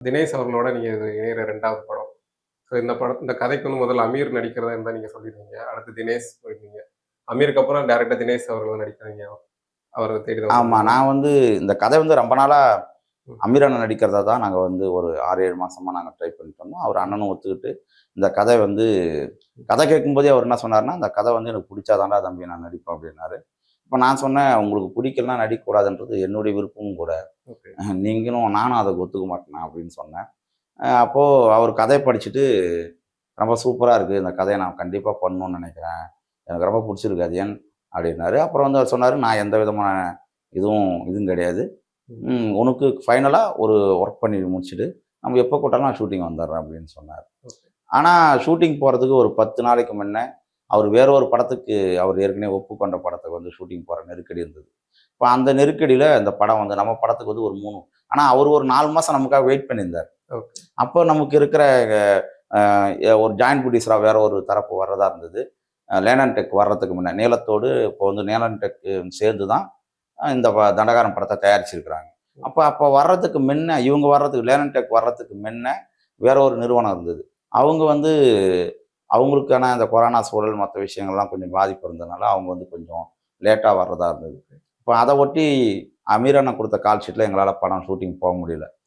தினேஷ் அவர்களோட நீங்கள் இது இணையிற ரெண்டாவது படம். ஸோ இந்த படம் இந்த கதைக்கு வந்து முதல்ல அமீர் நடிக்கிறதா இருந்தால் நீங்கள் சொல்லியிருந்தீங்க அடுத்து தினேஷ் போயிருந்தீங்க அமீருக்கு அப்புறம் டேரெக்டாக தினேஷ் அவர்கள் நடிக்கிறீங்க. அவரை தேடி ஆமாம் நான் வந்து இந்த கதை வந்து ரொம்ப நாளாக அமீரான நடிக்கிறதா தான் நாங்கள் வந்து ஒரு ஆறு ஏழு மாசமா நாங்கள் ட்ரை பண்ணிட்டு வந்தோம் அவர் அண்ணனும் ஒத்துக்கிட்டு இந்த கதை வந்து கதை கேட்கும்போதே அவர் என்ன சொன்னார்னா இந்த கதை வந்து எனக்கு பிடிச்சாதான்டா தம்பி நான் நடிப்பேன் அப்படின்னாரு. இப்போ நான் சொன்னேன் உங்களுக்கு பிடிக்கலனா நடிக்கக்கூடாதுன்றது என்னுடைய விருப்பமும் கூட. நீங்களும் நானும் அதை ஒத்துக்க மாட்டேன் அப்படின்னு சொன்னேன். அஹ் அப்போ அவர் கதையை படிச்சுட்டு ரொம்ப சூப்பராக இருக்குது இந்த கதையை நான் கண்டிப்பாக பண்ணணும்னு நினைக்கிறேன். எனக்கு ரொம்ப பிடிச்சிருக்கு அது ஏன்? அப்படின்னாரு. அப்புறம் வந்து அவர் சொன்னார் நான் எந்த விதமான இதுவும் இதுவும் கிடையாது. உனக்கு ஃபைனலாக ஒரு ஒர்க் பண்ணி முடிச்சுட்டு நம்ம எப்போ கூட்டாலும் நான் ஷூட்டிங் வந்துடுறேன் அப்படின்னு சொன்னார். ஆனால் ஷூட்டிங் போகிறதுக்கு ஒரு பத்து நாளைக்கு முன்னே அவர் வேற ஒரு படத்துக்கு அவர் ஏற்கனவே ஒப்புக்கொண்ட படத்துக்கு வந்து ஷூட்டிங் போகிற நெருக்கடி இருந்தது. இப்போ அந்த நெருக்கடியில் இந்த படம் வந்து நம்ம படத்துக்கு வந்து ஒரு மூணு. ஆனால் அவர் ஒரு நாலு மாதம் நமக்காக வெயிட் பண்ணியிருந்தார். அப்போ நமக்கு இருக்கிற ஒரு ஜாயின்ட் ப்ரொடியூசராக வேற ஒரு தரப்பு வர்றதா இருந்தது. லேனன் டெக் வர்றதுக்கு முன்னே நீலத்தோடு இப்போ வந்து நேலன் டெக் சேர்ந்து தான் இந்த ப- தண்டகாரன் படத்தை தயாரிச்சிருக்கிறாங்க. அப்போ அப்போ வர்றதுக்கு முன்ன இவங்க வர்றதுக்கு லேனன் டெக் வர்றதுக்கு முன்ன வேற ஒரு நிறுவனம் இருந்தது. அவங்க வந்து அவங்களுக்கான அந்த கொரோனா சூழல் மற்ற விஷயங்கள்லாம் கொஞ்சம் பாதிப்பு இருந்ததுனால அவங்க வந்து கொஞ்சம் லேட்டாக வர்றதா இருந்தது. இப்போ அதை ஒட்டி அமீரான கொடுத்த கால் ஷீட்டில் எங்களால் படம் ஷூட்டிங் போக முடியல.